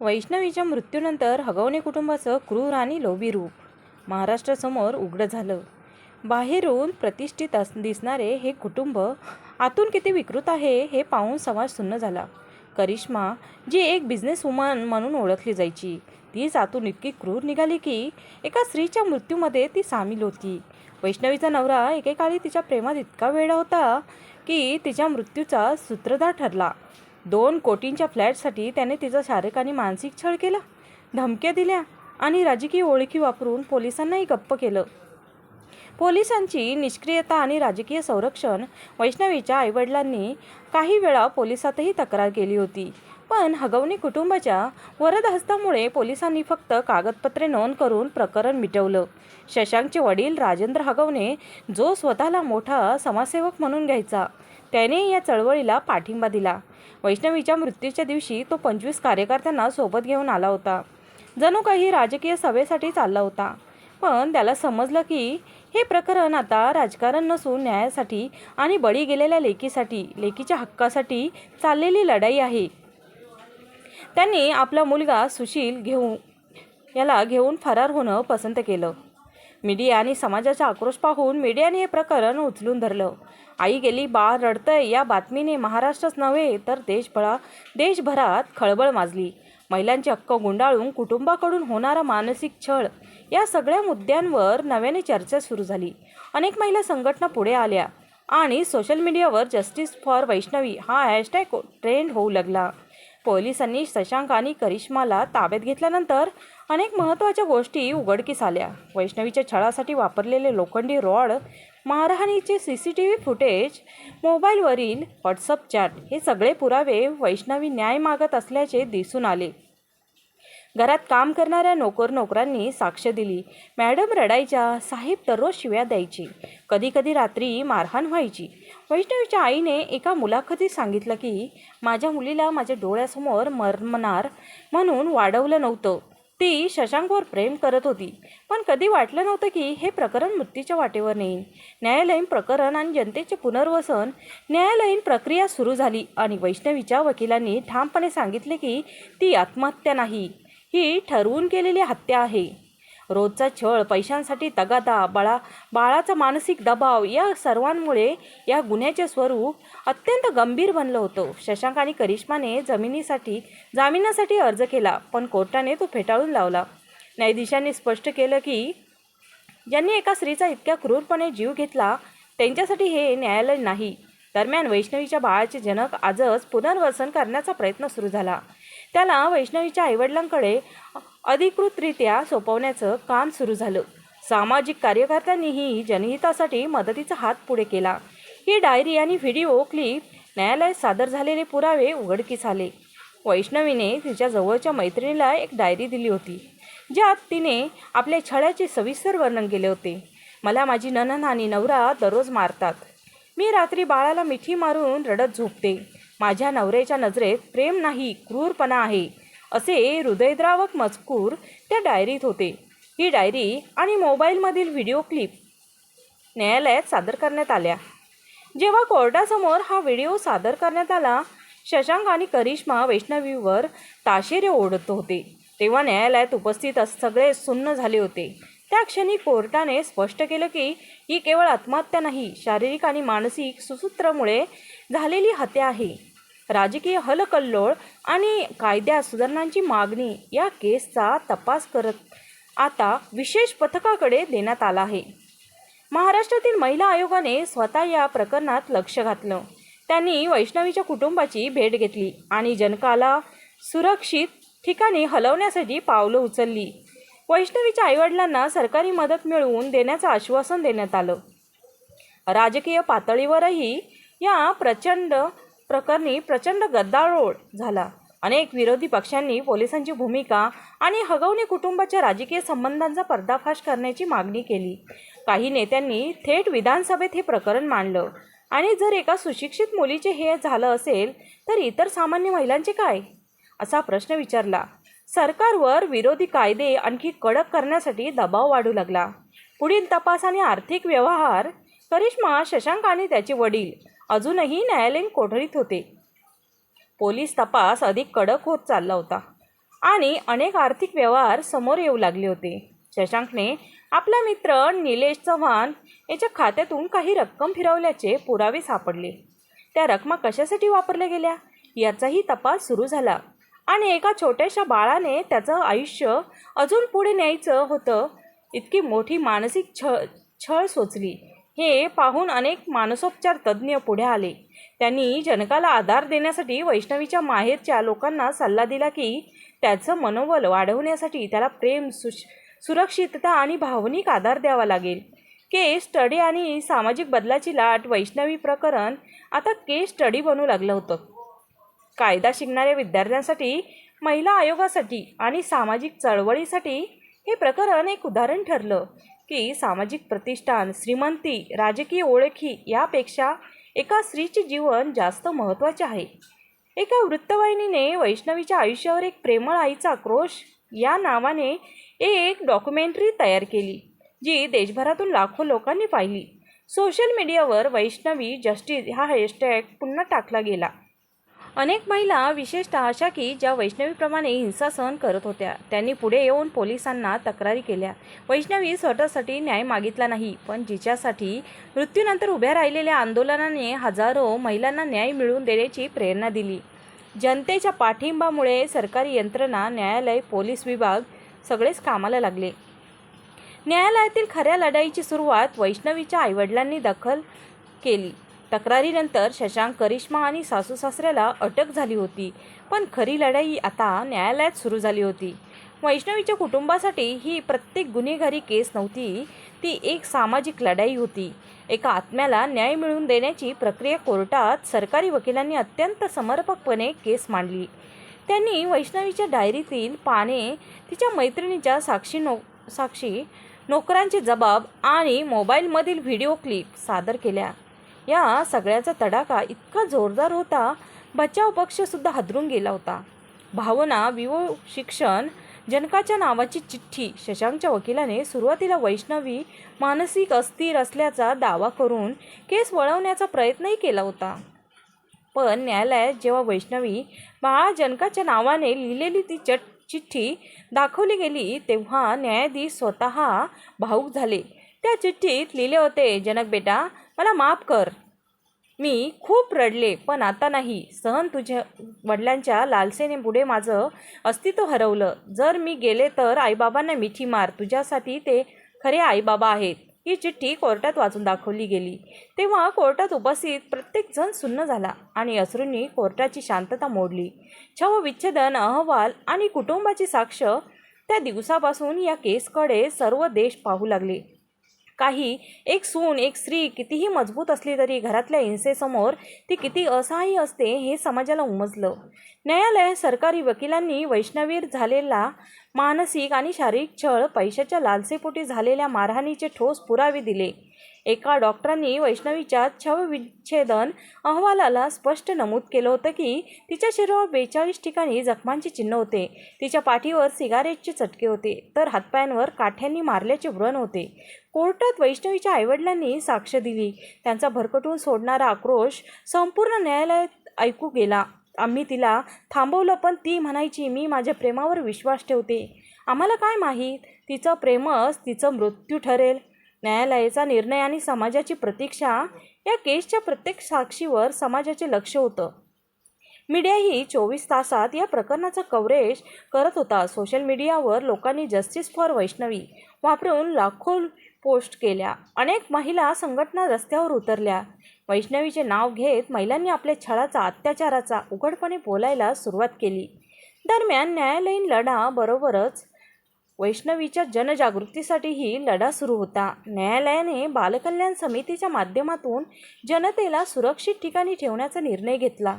वैष्णवीच्या मृत्यूनंतर हगवणे कुटुंबाचं क्रूर आणि लोभी रूप. महाराष्ट्रासमोर उघडं झालं. बाहेरून प्रतिष्ठित अस दिसणारे हे कुटुंब आतून किती विकृत आहे हे पाहून समाज सुन्न झाला. करिश्मा जी एक बिझनेस वुमन म्हणून ओळखली जायची तीच आतून इतकी क्रूर निघाली की एका स्त्रीच्या मृत्यूमध्ये ती सामील होती. वैष्णवीचा नवरा एकेकाळी तिच्या प्रेमात इतका वेळा होता की तिच्या मृत्यूचा सूत्रधार ठरला. दोन कोटींच्या फ्लॅटसाठी त्याने तिचा शारीरिक आणि मानसिक छळ केला. धमक्या दिल्या आणि राजकीय ओळखी वापरून पोलिसांनाही गप्प केलं. पोलिसांची निष्क्रियता आणि राजकीय संरक्षण वैष्णवीच्या आईवडिलांनी काही वेळा पोलिसातही तक्रार केली होती. पण हगवणी कुटुंबाच्या वरदहस्तामुळे पोलिसांनी फक्त कागदपत्रे नोंद करून प्रकरण मिटवलं. शशांकचे वडील राजेंद्र हगवणे जो स्वतःला मोठा समाजसेवक म्हणून घ्यायचा. त्याने या चळवळीला पाठिंबा दिला. वैष्णवीच्या मृत्यूच्या दिवशी तो पंचवीस कार्यकर्त्यांना सोबत घेऊन आला होता. जणू काही राजकीय सभेसाठी चालला होता. पण त्याला समजलं की हे प्रकरण आता राजकारण नसून न्यायासाठी आणि बळी गेलेल्या लेकीसाठी लेकीच्या हक्कासाठी चाललेली लढाई आहे. त्यांनी आपला मुलगा सुशील घेऊन याला घेऊन फरार होणं पसंत केलं. मीडिया आणि समाजाचा आक्रोश पाहून मीडियाने हे प्रकरण उचलून धरलं. आई गेली बाळ रडतंय या बातमीने महाराष्ट्रच नव्हे तर देशभरा देशभरात खळबळ माजली. महिलांचे हक्क गुंडाळून कुटुंबाकडून होणारा मानसिक छळ या सगळ्या मुद्द्यांवर नव्याने चर्चा सुरू झाली. अनेक महिला संघटना पुढे आल्या आणि सोशल मीडियावर जस्टिस फॉर वैष्णवी हा हॅशटॅग ट्रेंड होऊ लागला. पोलिसांनी शशांक आणि करिश्माला ताब्यात घेतल्यानंतर अनेक महत्त्वाच्या गोष्टी उघडकीस आल्या. वैष्णवीच्या छळासाठी वापरलेले लोखंडी rod मारहाणीचे C C T V footage मोबाईलवरील WhatsApp chat हे सगळे पुरावे वैष्णवी न्याय मागत असल्याचे दिसून आले. घरात काम करणाऱ्या नोकर नोकरांनी साक्ष दिली. मॅडम रडायच्या साहेब दररोज शिव्या द्यायची. कधी कधी रात्री मारहाण व्हायची. वैष्णवीच्या आईने एका मुलाखतीत सांगितलं की माझ्या मुलीला माझ्या डोळ्यासमोर मरमणार म्हणून वाढवलं नव्हतं. ती शशांकवर प्रेम करत होती. पण कधी वाटलं नव्हतं की हे प्रकरण मृत्यूच्या वाटेवर नेईन. न्यायालयीन प्रकरण आणि जनतेचे पुनर्वसन न्यायालयीन प्रक्रिया सुरू झाली आणि वैष्णवीच्या वकिलांनी ठामपणे सांगितले की ती आत्महत्या नाही. ही ठरवून केलेली हत्या आहे. रोजचा छळ पैशांसाठी तगादा बाळा बाळाचा मानसिक दबाव या सर्वांमुळे या गुन्ह्याचे स्वरूप अत्यंत गंभीर बनलं होतं. शशांक आणि करिश्माने जमिनीसाठी जामिनासाठी अर्ज केला पण कोर्टाने तो फेटाळून लावला. न्यायाधीशांनी स्पष्ट केलं की ज्यांनी एका स्त्रीचा इतक्या क्रूरपणे जीव घेतला त्यांच्यासाठी हे न्यायालय नाही. दरम्यान वैष्णवीच्या बाळाचे जनक आजच पुनर्वसन करण्याचा प्रयत्न सुरू झाला. त्याला वैष्णवीच्या आईवडिलांकडे अधिकृतरित्या सोपवण्याचं काम सुरू झालं. सामाजिक कार्यकर्त्यांनीही जनहितासाठी मदतीचा हात पुढे केला. ही डायरी आणि व्हिडिओ क्लिप न्यायालयात सादर झालेले पुरावे उघडकीस आले. वैष्णवीने तिच्या जवळच्या मैत्रिणीला एक डायरी दिली होती ज्यात तिने आपल्या छळ्याचे सविस्तर वर्णन केले होते. मला माझी ननन आणि नवरा दररोज मारतात. मी रात्री बाळाला मिठी मारून रडत झोपते. माझ्या नवऱ्याच्या नजरेत प्रेम नाही क्रूरपणा आहे असे हृदयद्रावक मजकूर त्या डायरीत होते. ही डायरी आणि मोबाईलमधील व्हिडिओ क्लिप न्यायालयात सादर करण्यात आल्या. जेव्हा कोर्टासमोर हा व्हिडिओ सादर करण्यात आला शशांक आणि करिश्मा वैष्णवीवर ताशेरे ओढत होते. तेव्हा न्यायालयात उपस्थित अस सगळे सुन्न झाले होते. त्या क्षणी कोर्टाने स्पष्ट केलं की ही केवळ आत्महत्या नाही शारीरिक आणि मानसिक सुसूत्रामुळे झालेली हत्या आहे. राजकीय हलकल्लोळ आणि कायद्यात सुधारणांची मागणी या केसचा तपास करत आता विशेष पथकाकडे देण्यात आला आहे. महाराष्ट्रातील महिला आयोगाने स्वतः या प्रकरणात लक्ष घातलं. त्यांनी वैष्णवीच्या कुटुंबाची भेट घेतली आणि जनकाला सुरक्षित ठिकाणी हलवण्यासाठी पावलं उचलली. वैष्णवीच्या आईवडिलांना सरकारी मदत मिळवून देण्याचं आश्वासन देण्यात आलं. राजकीय पातळीवरही या प्रचंड प्रकरणी प्रचंड गद्दारोळ झाला. अनेक विरोधी पक्षांनी पोलिसांची भूमिका आणि हगवणे कुटुंबाच्या राजकीय संबंधांचा पर्दाफाश करण्याची मागणी केली. काही नेत्यांनी थेट विधानसभेत हे प्रकरण मांडलं. आणि जर एका सुशिक्षित मुलीचे हे झालं असेल तर इतर सामान्य महिलांचे काय? असा प्रश्न विचारला. सरकारवर विरोधी कायदे आणखी कडक करण्यासाठी दबाव वाढू लागला. पुढील तपास आणि आर्थिक व्यवहार करिश्मा शशांक आणि त्याचे वडील अजूनही न्यायालयीन कोठडीत होते. पोलीस तपास अधिक कडक होत चालला होता आणि अनेक आर्थिक व्यवहार समोर येऊ लागले होते. शशांकने आपला मित्र निलेश चव्हाण याच्या खात्यातून काही रक्कम फिरवल्याचे पुरावे सापडले. त्या रकमा कशासाठी वापरल्या गेल्या? याचाही तपास सुरू झाला आणि एका छोट्याशा बाळाने त्याचं आयुष्य अजून पुढे न्यायचं होतं इतकी मोठी मानसिक छळ छळ सोचली. हे पाहून अनेक मानसोपचार तज्ज्ञ पुढे आले. त्यांनी जनकाला आधार देण्यासाठी वैष्णवीच्या माहेरच्या लोकांना सल्ला दिला की त्याचं मनोबल वाढवण्यासाठी त्याला प्रेम सुश सुरक्षितता आणि भावनिक आधार द्यावा लागेल. केस स्टडी आणि सामाजिक बदलाची लाट वैष्णवी प्रकरण आता केस स्टडी बनू लागलं होतं. कायदा शिकणाऱ्या विद्यार्थ्यांसाठी महिला आयोगासाठी आणि सामाजिक चळवळीसाठी हे प्रकरण एक उदाहरण ठरलं. की सामाजिक प्रतिष्ठान श्रीमंती राजकीय ओळखी यापेक्षा एका स्त्रीचे जीवन जास्त महत्त्वाचे आहे. एका वृत्तवाहिनीने वैष्णवीच्या आयुष्यावर एक प्रेमळ आईचा आक्रोश या नावाने एक डॉक्युमेंटरी तयार केली जी देशभरातून लाखो लोकांनी पाहिली. सोशल मीडियावर वैष्णवी जस्टिस हा हॅशटॅग पुन्हा टाकला गेला. अनेक महिला विशेषतः अशा की ज्या वैष्णवीप्रमाणे हिंसा सहन करत होत्या. त्यांनी पुढे येऊन पोलिसांना तक्रारी केल्या. वैष्णवी स्वतःसाठी न्याय मागितला नाही पण जिच्यासाठी मृत्यूनंतर उभ्या राहिलेल्या आंदोलनाने हजारो महिलांना न्याय मिळवून देण्याची प्रेरणा दिली. जनतेच्या पाठिंबामुळे सरकारी यंत्रणा न्यायालय पोलीस विभाग सगळेच कामाला लागले. न्यायालयातील खऱ्या लढाईची सुरुवात वैष्णवीच्या आईवडिलांनी दखल केली. तक्रारीनंतर शशांक करिश्मा आणि सासू सासऱ्याला अटक झाली होती. पण खरी लढाई आता न्यायालयात सुरू झाली होती. वैष्णवीच्या कुटुंबासाठी ही प्रत्येक गुन्हेगारी केस नव्हती ती एक सामाजिक लढाई होती. एका आत्म्याला न्याय मिळवून देण्याची प्रक्रिया कोर्टात सरकारी वकिलांनी अत्यंत समर्पकपणे केस मांडली. त्यांनी वैष्णवीच्या डायरीतील पाने तिच्या मैत्रिणीच्या साक्षी नो साक्षी नोकरांचे जबाब आणि मोबाईलमधील व्हिडिओ क्लिप सादर केल्या. या सगळ्याचा तडाखा इतका जोरदार होता बचाव पक्षसुद्धा हादरून गेला होता. भावना विवो शिक्षण जनकाच्या नावाची चिठ्ठी शशांकच्या वकिलाने सुरुवातीला वैष्णवी मानसिक अस्थिर असल्याचा दावा करून केस वळवण्याचा प्रयत्नही केला होता. पण न्यायालयात जेव्हा वैष्णवी बाळा जनकाच्या नावाने लिहिलेली ती चट चिठ्ठी दाखवली गेली तेव्हा न्यायाधीश स्वतः भाऊक झाले. त्या चिठ्ठीत लिहिले होते जनक बेटा मला माफ कर. मी खूप रडले पण आता नाही. सहन तुझ्या वडिलांच्या लालसेने पुढे माझं अस्तित्व हरवलं. जर मी गेले तर आईबाबांना मिठी मार. तुझ्यासाठी ते खरे आईबाबा आहेत. ही चिठ्ठी कोर्टात वाचून दाखवली गेली. तेव्हा कोर्टात उपस्थित प्रत्येकजण सुन्न झाला आणि अश्रूंनी कोर्टाची शांतता मोडली. छवविच्छेदन अहवाल आणि कुटुंबाची साक्ष त्या दिवसापासून या केसकडे सर्व देश पाहू लागले. काही एक सून एक स्त्री कितीही मजबूत असली तरी घरातल्या हिंसेसमोर ती किती असहाय्य असते हे समाजाला उमजलं. न्यायालय सरकारी वकिलांनी वैष्णवीर झालेला मानसिक आणि शारीरिक छळ पैशाच्या लालसेपोटी झालेल्या मारहाणीचे ठोस पुरावे दिले. एका डॉक्टरांनी वैष्णवीच्या छवविच्छेदन अहवालाला स्पष्ट नमूद केलं होतं की तिच्या शरीरावर बेचाळीस ठिकाणी जखमांचे चिन्ह होते. तिच्या पाठीवर सिगारेटचे चटके होते तर हातपायांवर काठ्यांनी मारल्याचे व्रण होते. कोर्टात वैष्णवीच्या आईवडिलांनी साक्ष दिली. त्यांचा भरकटून सोडणारा आक्रोश संपूर्ण न्यायालयात ऐकू गेला. आम्ही तिला थांबवलं पण ती म्हणायची मी माझ्या प्रेमावर विश्वास ठेवते. आम्हाला काय माहीत? तिचं प्रेमच तिचं मृत्यू ठरेल. न्यायालयाचा निर्णय आणि समाजाची प्रतीक्षा या केसच्या प्रत्येक साक्षीवर समाजाचे लक्ष होतं. मीडियाही चोवीस तासात या प्रकरणाचं कव्हरेज करत होता. सोशल मीडियावर लोकांनी जस्टिस फॉर वैष्णवी वापरून लाखो पोस्ट केल्या. अनेक महिला संघटना रस्त्यावर उतरल्या. वैष्णवीचे नाव घेत महिलांनी आपल्या छळाचा अत्याचाराचा उघडपणे बोलायला सुरुवात केली. दरम्यान न्यायालयीन लढा बरोबरच वैष्णवीच्या जनजागृतीसाठीही लढा सुरू होता. न्यायालयाने बालकल्याण समितीच्या माध्यमातून जनतेला सुरक्षित ठिकाणी ठेवण्याचा निर्णय घेतला.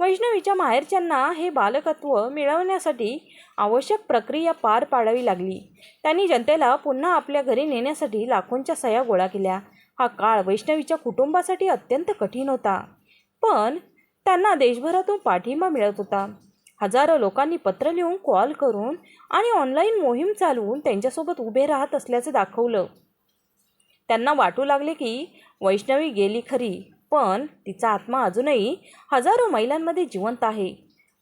वैष्णवीच्या माहेरच्यांना हे बालकत्व मिळवण्यासाठी आवश्यक प्रक्रिया पार पाडावी लागली. त्यांनी जनतेला पुन्हा आपल्या घरी नेण्यासाठी लाखोंच्या सह्या गोळा केल्या. हा काळ वैष्णवीच्या कुटुंबासाठी अत्यंत कठीण होता. पण त्यांना देशभरातून पाठिंबा मिळत होता. हजारो लोकांनी पत्र लिहून कॉल करून आणि ऑनलाईन मोहीम चालवून त्यांच्यासोबत उभे राहत असल्याचं दाखवलं. त्यांना वाटू लागले की वैष्णवी गेली खरी. पण तिचा आत्मा अजूनही हजारो महिलांमध्ये जिवंत आहे.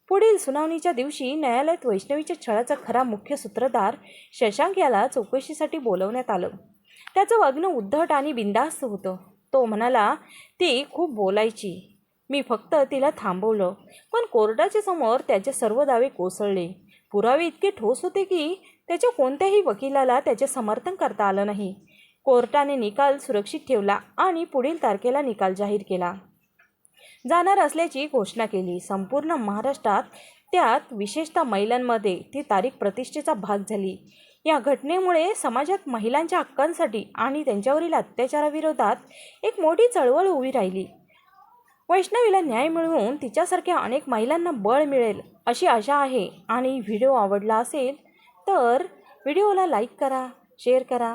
पुढील सुनावणीच्या दिवशी न्यायालयात वैष्णवीच्या छळाचा खरा मुख्य सूत्रधार शशांक याला चौकशीसाठी बोलवण्यात आलं. त्याचं वागणं उद्धट आणि बिंदास्त होतं. तो म्हणाला ती खूप बोलायची. मी फक्त तिला थांबवलं. पण कोर्टाच्या समोर त्याचे सर्व दावे कोसळले. पुरावे इतके ठोस होते की त्याच्या कोणत्याही वकिलाला त्याचे समर्थन करता आलं नाही. कोर्टाने निकाल सुरक्षित ठेवला आणि पुढील तारखेला निकाल जाहीर केला. जाणार असल्याची घोषणा केली. संपूर्ण महाराष्ट्रात त्यात विशेषतः महिलांमध्ये ती तारीख प्रतिष्ठेचा भाग झाली. या घटनेमुळे समाजात महिलांच्या हक्कांसाठी आणि त्यांच्यावरील अत्याचाराविरोधात एक मोठी चळवळ उभी राहिली. वैष्णवीला न्याय मिळवून तिच्यासारख्या अनेक महिलांना बळ मिळेल अशी आशा आहे आणि व्हिडिओ आवडला असेल तर व्हिडिओला लाईक करा शेअर करा.